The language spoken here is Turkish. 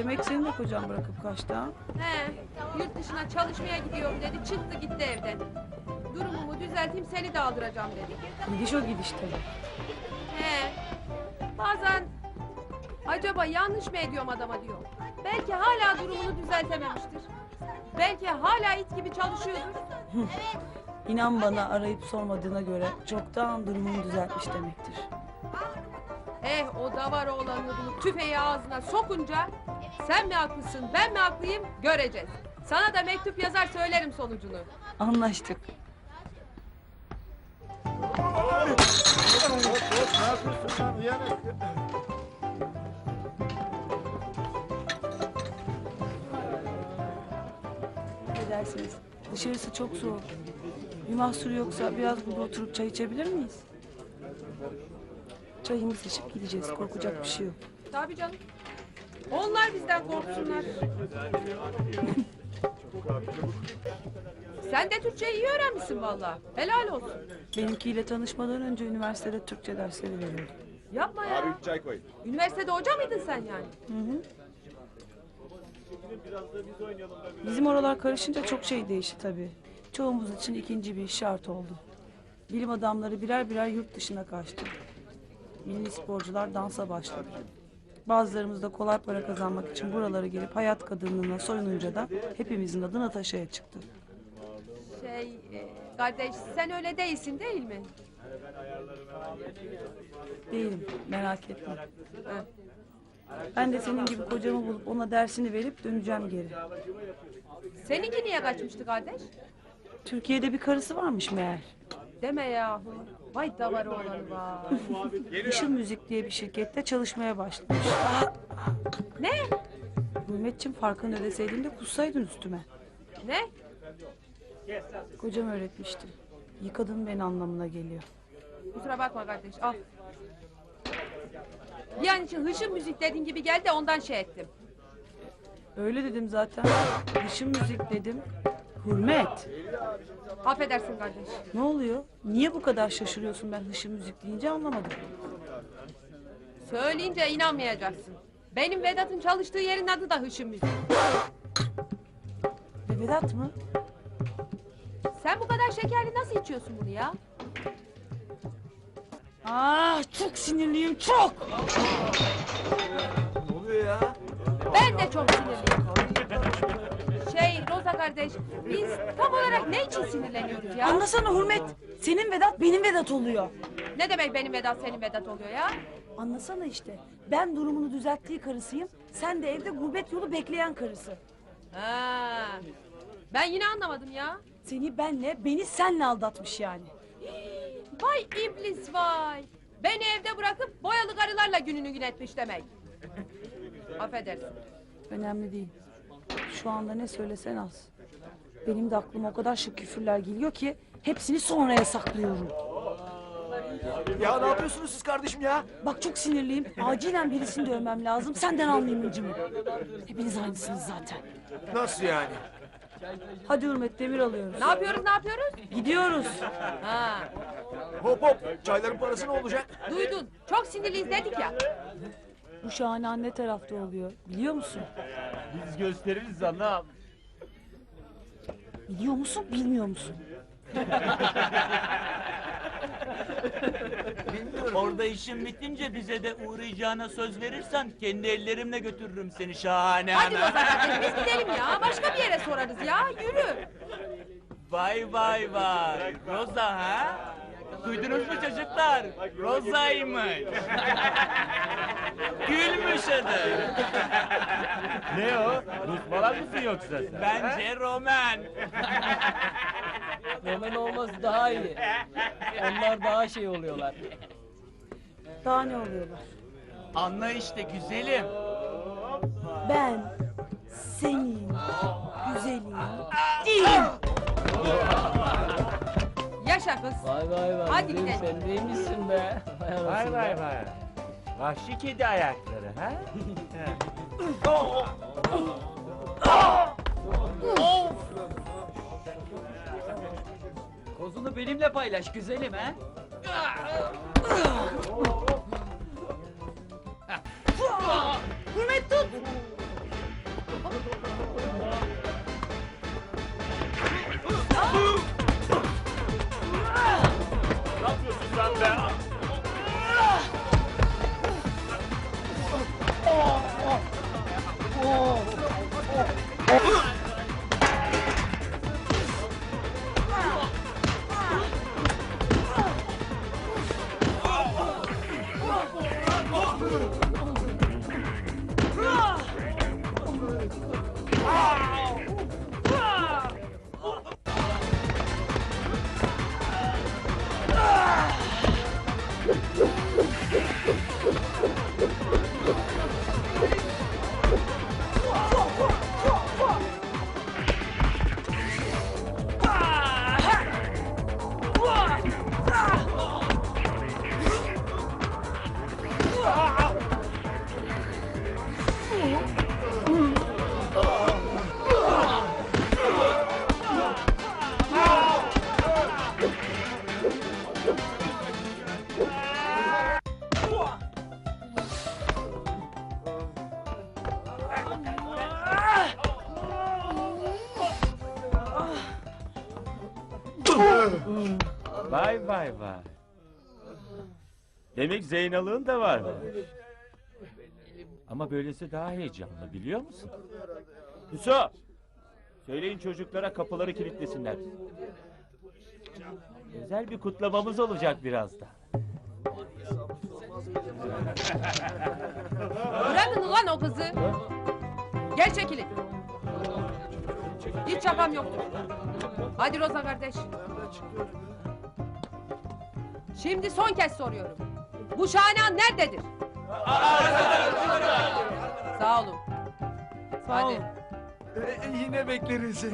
Demek seni de kocan bırakıp kaçtı ha? He, yurt dışına çalışmaya gidiyorum dedi. Çıktı gitti evden. Durumumu düzelteyim seni de aldıracağım dedi. Gidiş o gidiş tabii. He. Bazen acaba yanlış mı ediyorum adama diyor. Belki hala durumunu düzeltememiştir. Belki hala it gibi çalışıyordur. İnan bana arayıp sormadığına göre çoktan durumunu düzeltmiş demektir. Eh o davar oğlanını bulup tüfeği ağzına sokunca sen mi haklısın ben mi haklıyım göreceğiz. Sana da mektup yazar söylerim sonucunu. Anlaştık. Edersiniz. Dışarısı çok soğuk. Bir mahsur yoksa biraz burada oturup çay içebilir miyiz? Çayımızı içip gideceğiz. Korkacak bir şey yok. Tabii canım. Onlar bizden korksunlar. Sen de Türkçeyi iyi öğrenmişsin valla. Helal olsun. Benimkiyle tanışmadan önce üniversitede Türkçe dersleri veriyordum. Yapma ya. Abi çay koy. Üniversitede hoca mıydın sen yani? Bizim oralar karışınca çok şey değişti tabii. Çoğumuz için ikinci bir şart oldu. Bilim adamları birer birer yurt dışına kaçtı. Milli sporcular dansa başladı. Bazılarımız da kolay para kazanmak için buralara gelip hayat kadınlığına soyununca da hepimizin adı Natasha'ya çıktı. Şey, e, kardeş sen öyle değilsin değil mi? Değilim, merak etme. Ha. Ben de senin gibi kocamı bulup ona dersini verip döneceğim geri. Seninki niye kaçmıştı kardeş? Türkiye'de bir karısı varmış meğer. Deme yahu. Vay davar oğlanı var. Işıl Müzik diye bir şirkette çalışmaya başlamış. ne? Hürmetçim farkını ödeseydin de kussaydın üstüme. Ne? Kocam öğretmişti. Yıkadın beni anlamına geliyor. Kusura bakma kardeş al. Bir an için hışım müzik dediğin gibi geldi ondan şey ettim. Öyle dedim zaten. Dışım müzik dedim. Hürmet. Affedersin kardeş. Ne oluyor? Niye bu kadar şaşırıyorsun ben hışım müzik deyince anlamadım. Söyleyince inanmayacaksın. Benim Vedat'ın çalıştığı yerin adı da hışım müzik. Ve Vedat mı? Sen bu kadar şekerli nasıl içiyorsun bunu ya? Ah çok sinirliyim çok. Kardeş, biz tam olarak ne için sinirleniyoruz ya? Anlasana Hürmet. Senin Vedat benim Vedat oluyor. Ne demek benim Vedat senin Vedat oluyor ya? Anlasana işte. Ben durumunu düzelttiği karısıyım. Sen de evde gurbet yolu bekleyen karısı. Ha. Ben yine anlamadım ya. Seni benle, beni senle aldatmış yani. Vay iblis vay. Beni evde bırakıp boyalı karılarla gününü gün etmiş demek. Affedersin. Önemli değil. Şu anda ne söylesen az. Benim de aklıma o kadar şık küfürler geliyor ki hepsini sonraya saklıyorum. Ya ne yapıyorsunuz siz kardeşim ya? Bak çok sinirliyim. Acilen birisini dövmem lazım. Senden almayayım incimi. Hepiniz aynısınız zaten. Nasıl yani? Hadi Hürmet demir alıyoruz. Ne yapıyoruz ne yapıyoruz? Gidiyoruz. Ha. Hop hop çayların parası ne olacak? Duydun. Çok sinirliyiz dedik ya. Bu şahane anne tarafta oluyor. Biliyor musun? Biz gösteririz anam. Biliyor musun, bilmiyor musun? Orada işin bitince bize de uğrayacağına söz verirsen kendi ellerimle götürürüm seni şahane Hadi ana. Roza kardeş biz gidelim ya. Başka bir yere sorarız ya. Yürü. Vay vay vay. Roza ha? Duydunuz mu çocuklar? Roza'ymış. Gülmüş adı. Ne o? Rus falan mısın yoksa sen? Bence Roman. Roman olması daha iyi. Onlar daha şey oluyorlar. Daha ne oluyorlar? Anla işte güzelim. Ben senin güzelin değilim. Yaşa kız. Vay vay vay. Hadi gidelim. Sen neymişsin be? Vay Vay vay. Vahşi kedi ayakları ha? Kozunu benimle paylaş güzelim ha. you Vay vay vay. Demek Zeynal'ın da var. Ama böylesi daha heyecanlı biliyor musun? Hüso! Söyleyin çocuklara kapıları kilitlesinler. Özel bir kutlamamız olacak birazdan. Bırakın ulan o kızı. Gel çekilin. Hiç şakam yoktur. Hadi Roza kardeş. Şimdi son kez soruyorum. Bu şahane nerededir? Sağ olun. Sağ Hadi. olun. Ee, yine bekleriz.